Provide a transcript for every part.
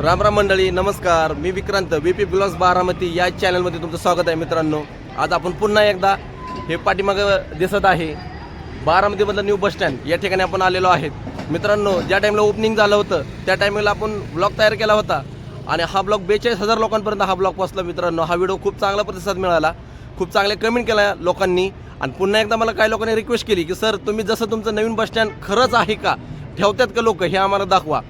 राम राम मंडळी नमस्कार. मी विक्रांत बीपी ब्लॉग्स बारामती या चॅनलमध्ये तुमचं स्वागत आहे मित्रांनो. आज आपण पुन्हा एकदा हे पाठीमागं दिसत आहे. बारामतीमधलं न्यू बस स्टँड या ठिकाणी आपण आलेलो आहेत. मित्रांनो ज्या टाईमला ओपनिंग झालं होतं त्या टायमिंगला आपण ब्लॉग तयार केला होता. आणि हा ब्लॉग बेचाळीस हजार लोकांपर्यंत हा ब्लॉग पोचला मित्रांनो. हा व्हिडिओ खूप चांगला प्रतिसाद मिळाला. खूप चांगले कमेंट केला लोकांनी. आणि पुन्हा एकदा मला काही लोकांनी रिक्वेस्ट केली की सर तुम्ही जसं तुमचं नवीन बस स्टँड खरंच आहे का? ठेवतात का लोक? हे आम्हाला दाखवा.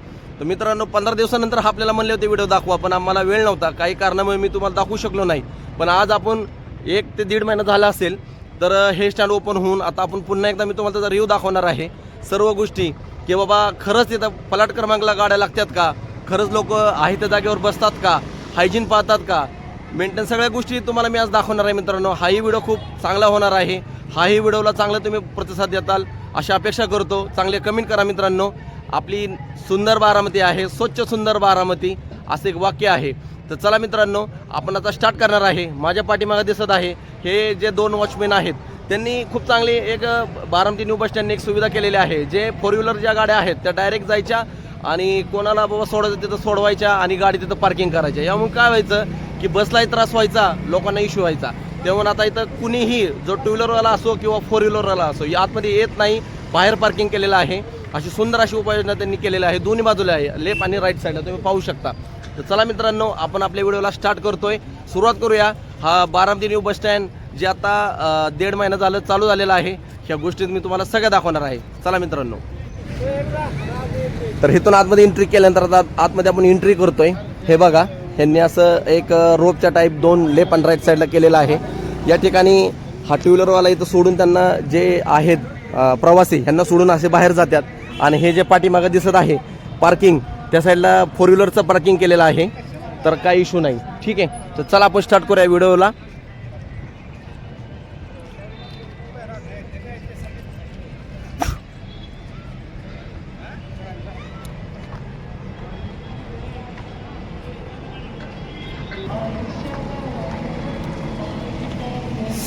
तर मित्रांनो पंधरा दिवसानंतर हा आपल्याला म्हणले होते व्हिडिओ दाखवा पण आम्हाला वेळ नव्हता. काही कारणामुळे मी तुम्हाला दाखवू शकलो नाही. पण आज आपण एक ते दीड महिना झाला असेल तर हे स्टँड ओपन होऊन आता आपण पुन्हा एकदा मी तुम्हाला त्याचा रिव्ह्यू दाखवणार आहे. सर्व गोष्टी की बाबा खरंच तिथं फलाट क्रमांकला गाड्या लागतात का? खरंच लोक आहे त्या जागेवर बसतात का? हायजीन पाहतात का? मेंटेन सगळ्या गोष्टी तुम्हाला मी आज दाखवणार आहे मित्रांनो. हाही व्हिडिओ खूप चांगला होणार आहे. हाही व्हिडिओला चांगला तुम्ही प्रतिसाद देताल. अशी अपेक्षा करतो. चांगले कमेंट करा मित्रांनो. आपली सुंदर बारामती आहे स्वच्छ सुंदर बारामती असं एक वाक्य आहे. तर चला मित्रांनो आपण आता स्टार्ट करणार आहे. माझ्या पाठीमागे दिसत आहे हे जे दोन वॉचमॅन आहेत त्यांनी खूप चांगली एक बारामती न्यू बस स्टँडने एक सुविधा केलेली आहे. जे फोर व्हीलर ज्या गाड्या आहेत त्या डायरेक्ट जायच्या आणि कोणाला बाबा सोडायचं तिथं सोडवायच्या आणि गाडी तिथं पार्किंग करायच्या. यामुळे काय व्हायचं की बसलाही त्रास व्हायचा लोकांना इश्यू व्हायचा. तेव्हा आता इथं कुणीही जो टू व्हीलरवाला असो किंवा फोर व्हीलरवाला असो या आतमध्ये येत नाही बाहेर पार्किंग केलेलं आहे. अशी सुंदर अशी उपाययोजना त्यांनी केलेली आहे. दोन्ही बाजूला आहे. लेफ्ट आणि राईट साईडला तुम्ही पाहू शकता. तर चला मित्रांनो आपण आपल्या व्हिडिओला स्टार्ट करतोय. सुरुवात करूया. हा बारामती न्यू बस स्टँड जे आता दीड महिना झालं चालू झालेलं आहे. ह्या गोष्टीत मी तुम्हाला सगळ्या दाखवणार आहे. चला मित्रांनो. तर इथून आतमध्ये एंट्री केल्यानंतर आता आतमध्ये आपण एंट्री करतोय. हे बघा ह्यांनी असं एक रोपच्या टाईप दोन लेफ्ट आणि राईट साईडला केलेलं आहे. या ठिकाणी हा टू व्हीलरवाला इथं सोडून त्यांना जे आहेत प्रवासी ह्यांना सोडून असे बाहेर जातात. आणि हे जे पाठीमागं दिसत आहे पार्किंग त्या साईडला फोर व्हीलरचं पार्किंग केलेलं आहे. तर काही इशू नाही. ठीक आहे? तर चला आपण स्टार्ट करूया व्हिडिओला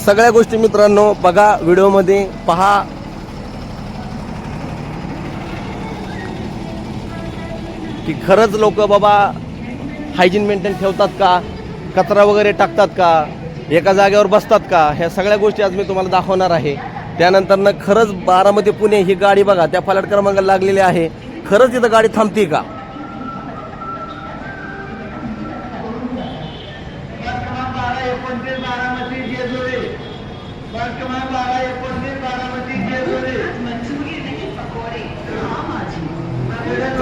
सगळ्या गोष्टी मित्रांनो बघा व्हिडिओमध्ये पहा की खरंच लोक बाबा हायजीन मेंटेन ठेवतात का? कचरा वगैरे टाकतात का? एका जागेवर बसतात का? ह्या सगळ्या गोष्टी आज मी तुम्हाला दाखवणार आहे. त्यानंतरनं खरंच बारामती पुणे ही गाडी बघा त्या फलाट क्रमांकाला लागलेली आहे. खरंच इथं गाडी थांबते का?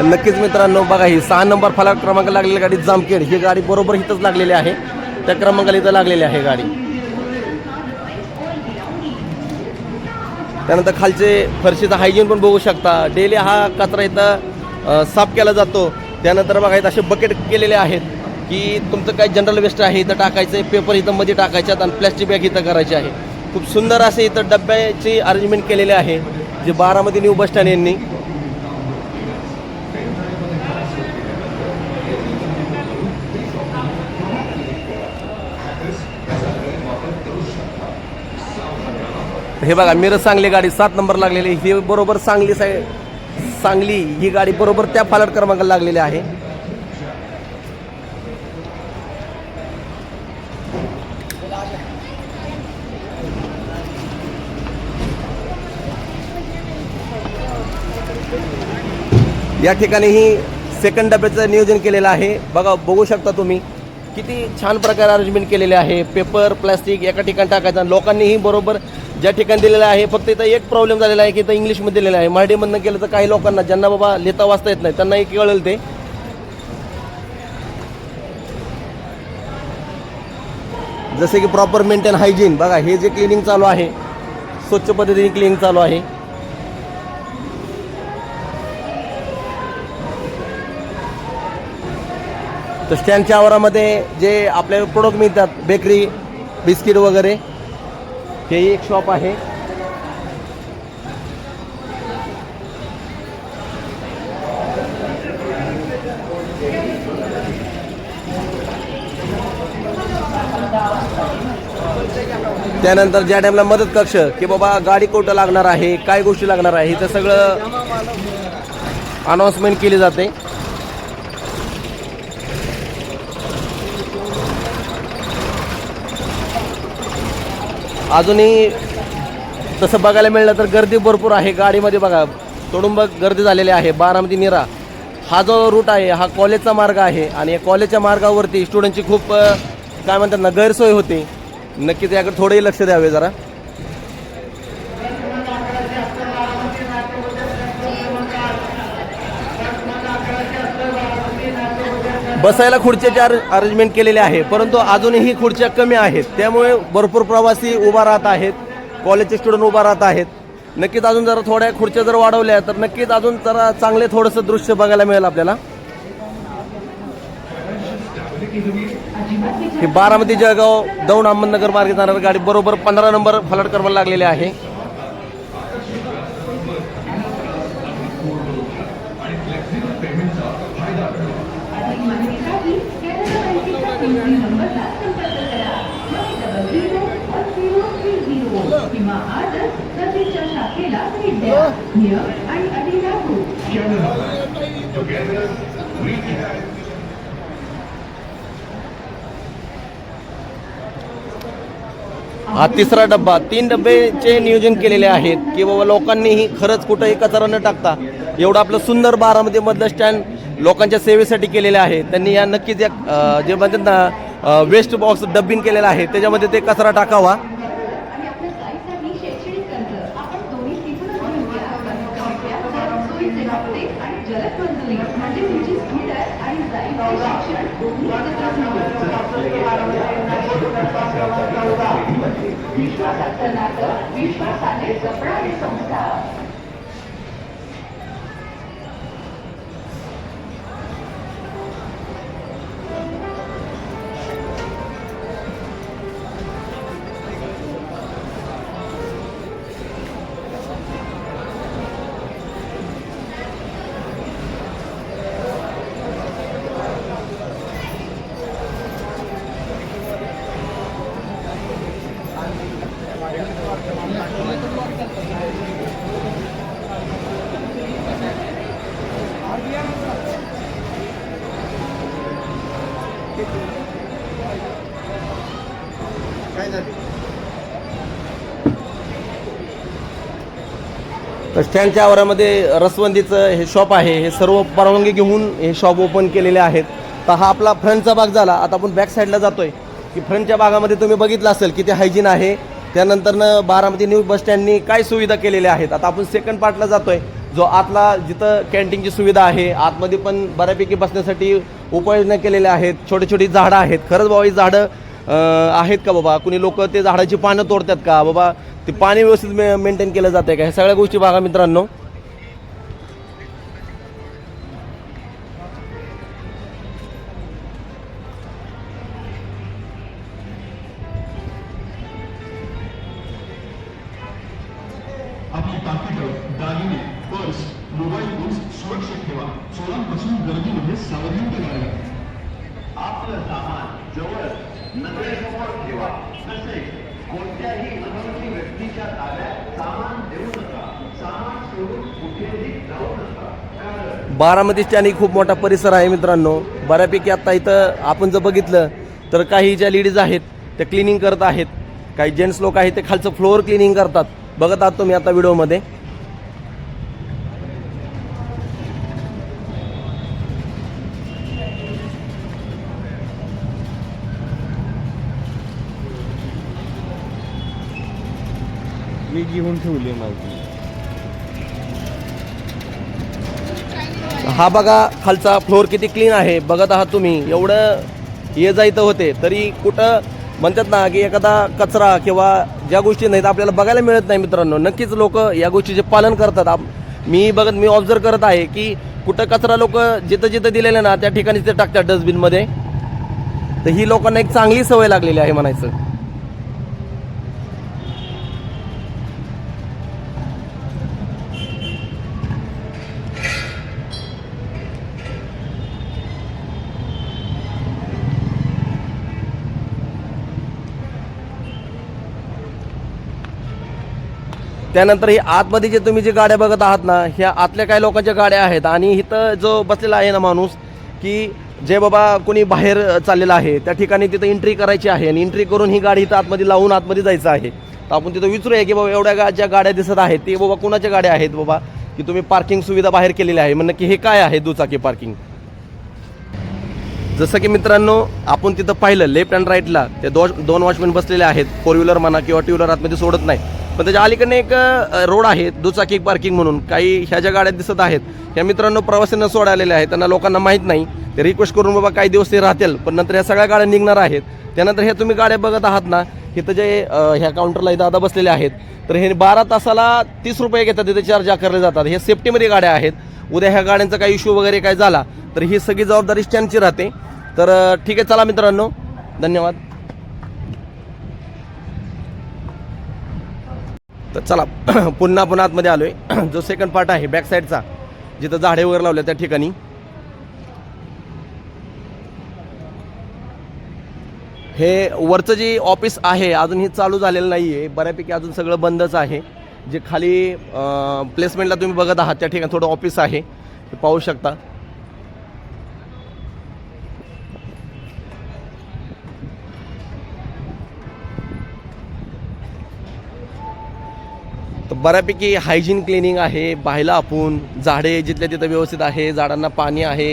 नक्कीच मित्रांनो बघा ही सहा नंबर फलाट क्रमांक लागलेली गाडी जामखेड. ही गाडी बरोबर इथंच लागलेली आहे. त्या क्रमांकाला इथं लागलेली आहे गाडी. त्यानंतर खालचे फरशीचा हायजीन पण बघू शकता. डेली हा कचरा इथं साफ केला जातो. त्यानंतर बघा इथं असे बकेट केलेले आहेत की तुमचं काय जनरल वेस्ट आहे इथं टाकायचं आहे पेपर इथं मध्ये टाकायच्यात आणि प्लॅस्टिक बॅग इथं करायची आहे. खूप सुंदर असे इथं डब्याची अरेंजमेंट केलेले आहे. जे बारामती न्यू बस स्टँड यांनी. हे बघा मिरज सांगली गाडी सात नंबर लागलेली ही बरोबर सांगली साई सांगली ही गाडी बरोबर त्या फालट क्रमांकाला लागलेली आहे. या ठिकाणी ही सेकंड डब्याचं नियोजन केलेलं आहे. बघा बघू शकता तुम्ही किती छान प्रकारे अरेंजमेंट केलेले आहे. पेपर प्लास्टिक एका ठिकाणी टाकायचं लोकांनीही बरोबर ज्या ठिकाणी दिलेलं आहे फक्त इथं एक प्रॉब्लेम झालेला आहे की इथं इंग्लिशमध्ये दिलेलं आहे. मराठीमधनं केलं तर काही लोकांना ज्यांना बाबा लिहिता वाचता येत नाही त्यांनाही कळेल ते. जसे की प्रॉपर मेंटेन हायजीन बघा हे जे क्लिनिंग चालू आहे स्वच्छ पद्धतीने क्लिनिंग चालू आहे. तर स्टँडच्या आवारामध्ये जे आपल्याला प्रोडक्ट मिळतात बेकरी बिस्किट वगैरे हे एक शॉप आहे. त्यानंतर ज्या टाईमला मदत कक्ष की बाबा गाडी कुठं लागणार आहे काय गोष्टी लागणार आहे हे सगळं अनाऊन्समेंट केली जाते. अजूनही तसं बघायला मिळलं तर गर्दी भरपूर आहे. गाडीमध्ये बघा तोडुंब गर्दी झालेली आहे. बारामती निरा. हा जो रूट आहे हा कॉलेजचा मार्ग आहे आणि या कॉलेजच्या मार्गावरती स्टुडंटची खूप काय म्हणतात ना गैरसोय होते. नक्कीच याकडे थोडंही लक्ष द्यावे जरा. बसायला खुर्च्याचे अरेंजमेंट केलेले आहे परंतु अजूनही खुर्च्या कमी आहेत. त्यामुळे भरपूर प्रवासी उभा राहत आहेत कॉलेजचे स्टुडंट उभा राहत आहेत. नक्कीच अजून जरा थोड्या खुर्च्या जर वाढवल्या तर नक्कीच अजून जरा चांगले थोडंसं दृश्य बघायला मिळेल आपल्याला. ही बारामती जळगाव दौंड अहमदनगर मार्गे जाणारी गाडी बरोबर पंधरा नंबर फलाट करायला लागलेले आहे. हा तिसरा डब्बा. तीन डब्बेचे नियोजन केलेले आहेत की बाबा लोकांनीही खरंच कुठंही कचरा न टाकता एवढं आपलं सुंदर बारामध्ये मधलं स्टँड लोकांच्या सेवेसाठी केलेले आहे. त्यांनी या नक्कीच या जे म्हणतात ना वेस्ट बॉक्स डब्बिंग केलेला आहे. त्याच्यामध्ये ते कचरा टाकावा आणि आपल्या जाईसाठी शैक्षणिक कर्ज आपण दोन्ही तिथूनच घेऊन घ्या कमी सोयीचे हप्ते आणि जलद मंजुरी म्हणजे तुमची स्कूटर आणि जाईचे शिक्षण दोन्ही विश्वासाचं विश्वासाने जपणारे संस्था स्टँडच्या आवारामध्ये रसवंदीचं हे शॉप आहे. हे सर्व परवानगी घेऊन हे शॉप ओपन केलेले आहेत. तर हा आपला फ्रंटचा भाग झाला. आता आपण बॅक साईडला जातोय. की फ्रंटच्या भागामध्ये तुम्ही बघितलं असेल किती हायजीन आहे. त्यानंतरनं बारामती न्यू बस स्टँडनी काय सुविधा केलेल्या आहेत. आता आपण सेकंड पार्टला जातोय. जो आतला जिथं कॅन्टीनची सुविधा आहे आतमध्ये पण बऱ्यापैकी बसण्यासाठी उपाययोजना केलेल्या आहेत छोटी छोटी झाडं आहेत. खरंच बाबा ही झाडं आहेत का बाबा? कुणी लोक ते झाडाची पानं तोडतात का? बाबा ते पाणी व्यवस्थित मे मेंटेन केलं जाते का? ह्या सगळ्या गोष्टी बघा मित्रांनो. आपलं सामान जवळ नजरेसमोर ठेवा. तसेच कोणत्याही अनोळखी व्यक्तीच्या ताब्यात सामान देऊ नका. सामान सोडून कुठेही जाऊ नका. बारामती स्टँड ही खूप मोठा परिसर आहे मित्रांनो. बऱ्यापैकी आता इथं आपण जर बघितलं तर काही ज्या लेडीज आहेत त्या क्लिनिंग करत आहेत. काही जेंट्स लोक आहेत ते खालचं फ्लोअर क्लिनिंग करतात. बघत आहात तुम्ही आता व्हिडिओमध्ये मी घेऊन ठेवली माझी हा बघा खालचा फ्लोअर किती क्लीन आहे बघत आहात तुम्ही. एवढं ये जायचं होते तरी कुठं म्हणतात ना की एखादा कचरा किंवा ज्या गोष्टी नाहीत आपल्याला बघायला मिळत नाही मित्रांनो. नक्कीच लोक या गोष्टीचे पालन करतात. आप- मी बघत मी ऑब्झर्व करत आहे की कुठं कचरा लोक जिथं जिथं दिलेलं ना त्या ठिकाणी ते टाकतात डस्टबिनमध्ये तर ही लोकांना एक चांगली सवय लागलेली आहे म्हणायचं. त्यानंतर ही आतमध्ये जे तुम्ही जे गाड्या बघत आहात ना ह्या आतल्या काही लोकांच्या गाड्या आहेत आणि इथं जो बसलेला आहे ना माणूस की जे बाबा कोणी बाहेर चाललेलं आहे त्या ठिकाणी तिथं एंट्री करायची आहे आणि एंट्री करून ही गाडी इथं आतमध्ये लावून आतमध्ये जायचं आहे. तर आपण तिथं विचारूया की बाबा एवढ्या गा ज्या गाड्या दिसत आहेत ते बाबा कोणाच्या गाड्या आहेत बाबा की तुम्ही पार्किंग सुविधा बाहेर केलेली आहे? म्हणणं की हे काय आहे दुचाकी पार्किंग जसं की मित्रांनो आपण तिथं पाहिलं लेफ्ट अँड राईटला ते दो दोन वॉचमॅन बसलेले आहेत फोर व्हीलर म्हणा किंवा टू व्हीलर आतमध्ये सोडत नाही. पण त्याच्या अलीकडे एक रोड आहे दुचाकी पार्किंग म्हणून. काही ह्या ज्या गाड्या दिसत आहेत ह्या मित्रांनो प्रवाशांना सोडालेल्या आहेत त्यांना लोकांना माहीत नाही. ते रिक्वेस्ट करून बाबा काही दिवस ते राहतील. पण नंतर ह्या सगळ्या गाड्या निघणार आहेत. त्यानंतर ह्या तुम्ही गाड्या बघत आहात ना इथं जे ह्या काउंटरला दादा बसलेले आहेत तर हे बारा तासाला तीस रुपये घेतात तिथे चार्ज आकारले जातात. हे सेफ्टीमध्ये गाड्या आहेत. उद्या ह्या गाड्यांचा काही इश्यू वगैरे काय झाला तर ही सगळी जबाबदारी स्टँडची राहते. तर ठीक आहे चला मित्रांनो. धन्यवाद. तर चला पुन्हा आपण आतमध्ये आलोय. जो सेकंड पार्ट आहे बॅक साईडचा जिथं झाडे वगैरे लावले त्या ठिकाणी. हे वरचं जे ऑफिस आहे अजूनही चालू झालेलं नाही आहे बऱ्यापैकी अजून सगळं बंदच आहे. जे खाली प्लेसमेंटला तुम्ही बघत आहात त्या ठिकाणी थोडं ऑफिस आहे. पाहू शकता. बऱ्यापैकी हायजीन क्लिनिंग आहे. पाहायला आपण झाडे जिथल्या तिथं व्यवस्थित आहे झाडांना पाणी आहे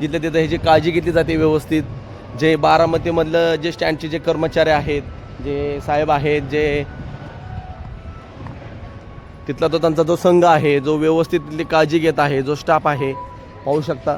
जिथल्या तिथं ह्याची काळजी घेतली जाते व्यवस्थित. जे बारामतीमधलं जे स्टँडचे जे कर्मचारी आहेत जे साहेब आहेत जे तिथला तो त्यांचा जो संघ आहे जो व्यवस्थित तिथली काळजी घेत आहे जो स्टाफ आहे पाहू शकता.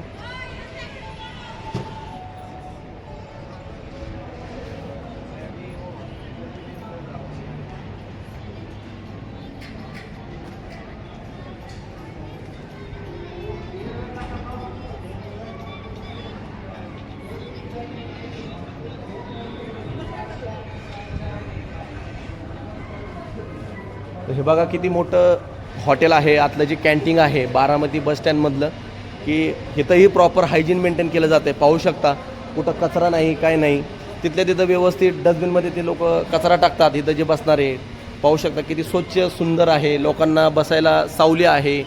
बघा किती मोठं हॉटेल आहे आतलं जे कॅन्टीन आहे बारामती बस स्टँडमधलं की इथंही प्रॉपर हायजीन मेंटेन केलं जातं आहे पाहू शकता कुठं कचरा नाही काय नाही. तिथल्या तिथं व्यवस्थित डस्टबिनमध्ये ते लोक कचरा टाकतात इथं जे बसणारे. पाहू शकता किती स्वच्छ सुंदर आहे. लोकांना बसायला सावली आहे.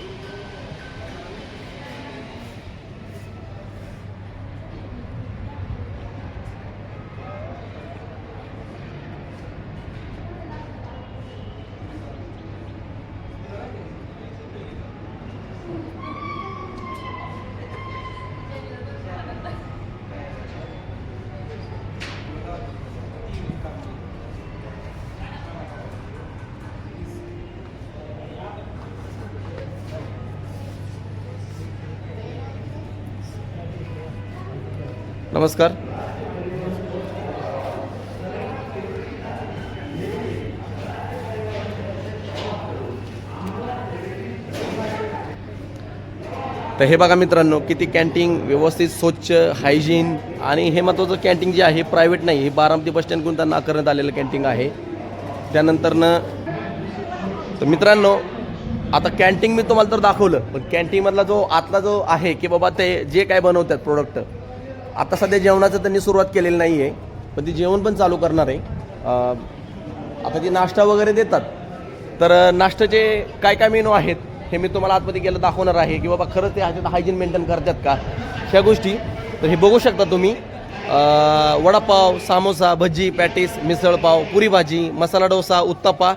नमस्कार. तर हे बघा मित्रांनो किती कॅन्टीन व्यवस्थित स्वच्छ हायजीन आणि हे महत्त्वाचं कॅन्टीन जे आहे प्रायव्हेट नाही हे बारामती बस स्टँडकडून त्यांना आकारण्यात आलेलं कॅन्टीन आहे. त्यानंतरनं तर मित्रांनो आता कॅन्टीन मी तुम्हाला तर दाखवलं पण कॅन्टीनमधला जो आतला जो आहे की बाबा ते जे काय बनवतात प्रोडक्ट आता सध्या जेवणाचं त्यांनी सुरुवात केलेली नाही आहे पण ती जेवण पण चालू करणार आहे. आता ती नाश्ता वगैरे देतात. तर नाश्त्याचे काय काय मेनू आहेत हे मी तुम्हाला आतमध्ये गेलं दाखवणार आहे की बाबा खरंच ते ह्याच्यात हायजीन मेंटेन करतात का? ह्या गोष्टी. तर हे बघू शकता तुम्ही. वडापाव सामोसा भजी पॅटीस मिसळपाव पुरी भाजी मसाला डोसा उत्तप्पा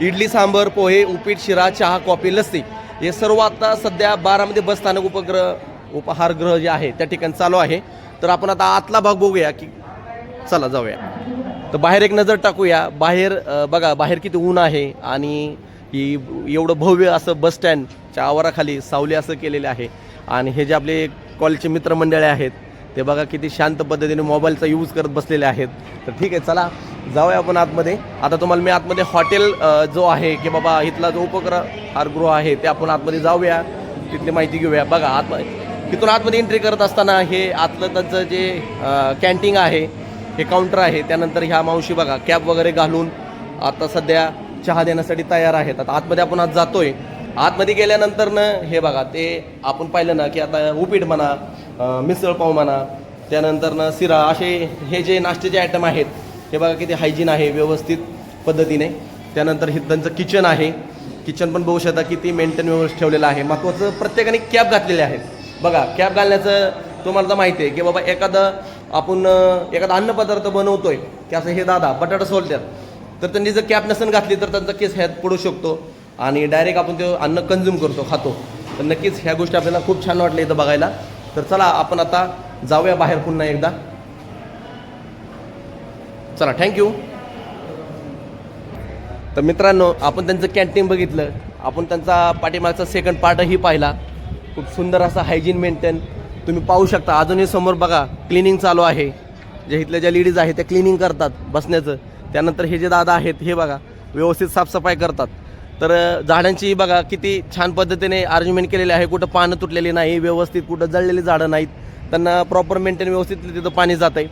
इडली सांबर पोहे उपीट शिरा चहा कॉफी लस्सी. हे सर्व आता सध्या बारामध्ये बस स्थानक उपग्रह उपहारगृह जे आहे त्या ठिकाणी चालू आहे. तर आपण आता आतला भाग बघूया की चला जाऊया. तर बाहेर एक नजर टाकूया. बाहेर बघा बाहेर किती ऊन आहे आणि ही एवढं भव्य असं बस स्टँडच्या आवाराखाली सावली असं केलेले आहे. आणि हे जे आपले कॉलेजचे मित्रमंडळे आहेत ते बघा किती शांत पद्धतीने मोबाईलचा यूज करत बसलेले आहेत. तर ठीक आहे चला जाऊया आपण आतमध्ये. आता तुम्हाला मी आतमध्ये हॉटेल जो आहे की बाबा इथला जो उपग्रह आहे ते आपण आतमध्ये जाऊया. तिथली माहिती घेऊया. बघा आतमध्ये तिथून आतमध्ये एंट्री करत असताना हे आतलं त्यांचं जे कॅन्टीन आहे हे काउंटर आहे त्यानंतर ह्या मावशी बघा कॅप वगैरे घालून आता सध्या चहा देण्यासाठी तयार आहेत. आता आतमध्ये आपण आज जातोय. आतमध्ये गेल्यानंतर न हे बघा ते आपण पाहिलं ना की आता उपीट म्हणा मिसळपाव मिसळ पाव म्हणा त्यानंतर सिरा असे हे जे नाश्त्याचे आयटम आहेत हे बघा किती हायजीन आहे व्यवस्थित पद्धतीने. त्यानंतर हे त्यांचं किचन आहे. किचन पण बघू शकता किती मेंटेन व्यवस्थित ठेवलेलं आहे. महत्त्वाचं प्रत्येकाने कॅप घातलेले आहेत. बघा कॅप घालण्याचं तुम्हाला तर माहिती आहे की बाबा एखादं आपण एखादा अन्नपदार्थ बनवतोय की असं हे दादा बटाटा सोलत्यात तर त्यांनी जर कॅप नसन घातली तर त्यांचा केस ह्यात पडू शकतो आणि डायरेक्ट आपण ते अन्न कन्झ्युम करतो खातो. तर नक्कीच ह्या गोष्टी आपल्याला खूप छान वाटल्या इथं बघायला. तर चला आपण आता जाऊया बाहेर पुन्हा एकदा. चला थँक्यू तर मित्रांनो आपण त्यांचं कॅन्टीन बघितलं. आपण त्यांचा पाठीमागचा सेकंड पार्टही पाहिला. खूप सुंदर असा हायजीन मेंटेन तुम्ही पाहू शकता. अजूनही समोर बघा क्लिनिंग चालू आहे. जे इथल्या ज्या लेडीज आहेत त्या क्लिनिंग करतात बसण्याचं. त्यानंतर हे जे दादा आहेत हे बघा व्यवस्थित साफसफाई करतात. तर झाडांची बघा किती छान पद्धतीने अरेंजमेंट केलेली आहे. कुठं पानं तुटलेली नाही व्यवस्थित कुठं जळलेली झाडं नाहीत. त्यांना प्रॉपर मेंटेन व्यवस्थित तिथं पाणी जात आहे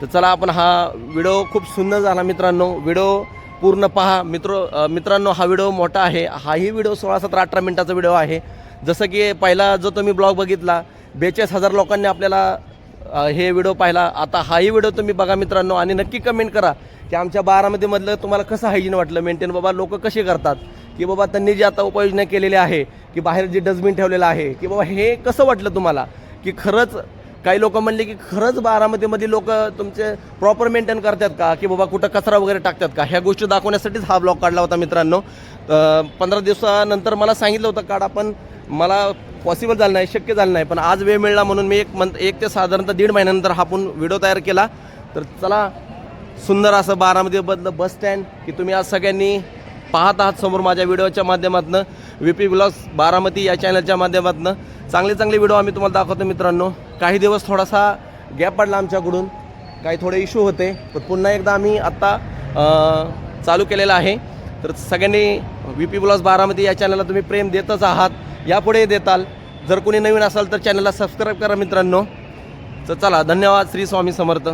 तर चला आपण हा व्हिडिओ खूप सुंदर झाला मित्रांनो. व्हिडिओ पूर्ण पहा. मित्र मित्रांनो हा व्हिडिओ मोठा आहे. हाही व्हिडिओ सोळा सतरा अठरा मिनटाचा व्हिडिओ आहे. जसं की पहिला जो तुम्ही ब्लॉग बघितला बेचाळीस हजार लोकांनी आपल्याला हे व्हिडिओ पाहिला. आता हाही व्हिडिओ तुम्ही बघा मित्रांनो आणि नक्की कमेंट करा की आमच्या बारामतीमधलं तुम्हाला कसं हायजीन वाटलं? मेंटेन बाबा लोक कसे करतात? की बाबा त्यांनी जी आता उपाययोजना केलेली आहे की बाहेर जे डस्टबिन ठेवलेलं आहे की बाबा हे कसं वाटलं तुम्हाला? की खरंच काही लोक म्हणले की खरंच बारामतीमध्ये लोक तुमचे प्रॉपर मेंटेन करतात का? की बाबा कुठं कचरा वगैरे टाकतात का? ह्या गोष्टी दाखवण्यासाठीच हा ब्लॉग काढला होता मित्रांनो. पंधरा दिवसानंतर मला सांगितलं होतं काढा पण मला पॉसिबल झालं नाही शक्य झालं नाही पण आज वेळ मिळला म्हणून मी एक मंथ एक ते साधारणतः दीड महिन्यानंतर हा पण व्हिडिओ तयार केला. तर चला सुंदर असं बारामतीमधलं बस स्टँड की तुम्ही आज सगळ्यांनी पाहत आहात समोर माझ्या व्हिडिओच्या माध्यमातून. व्ही पी ब्लॉग्स बारामती या चॅनलच्या माध्यमातून. चांगले चांगले व्हिडिओ आम्ही तुम्हाला दाखवतो मित्रांनो. काही दिवस थोडासा गॅप पडला आमच्याकडून काही थोडे इश्यू होते. पण पुन्हा एकदा आम्ही आत्ता चालू केलेलं आहे. तर सगळ्यांनी व्ही पी ब्लॉस बारामध्ये या चॅनलला तुम्ही प्रेम देतच आहात. यापुढे देताल. जर कोणी नवीन असाल तर चॅनलला सबस्क्राईब करा मित्रांनो. तर चला धन्यवाद श्री स्वामी समर्थ.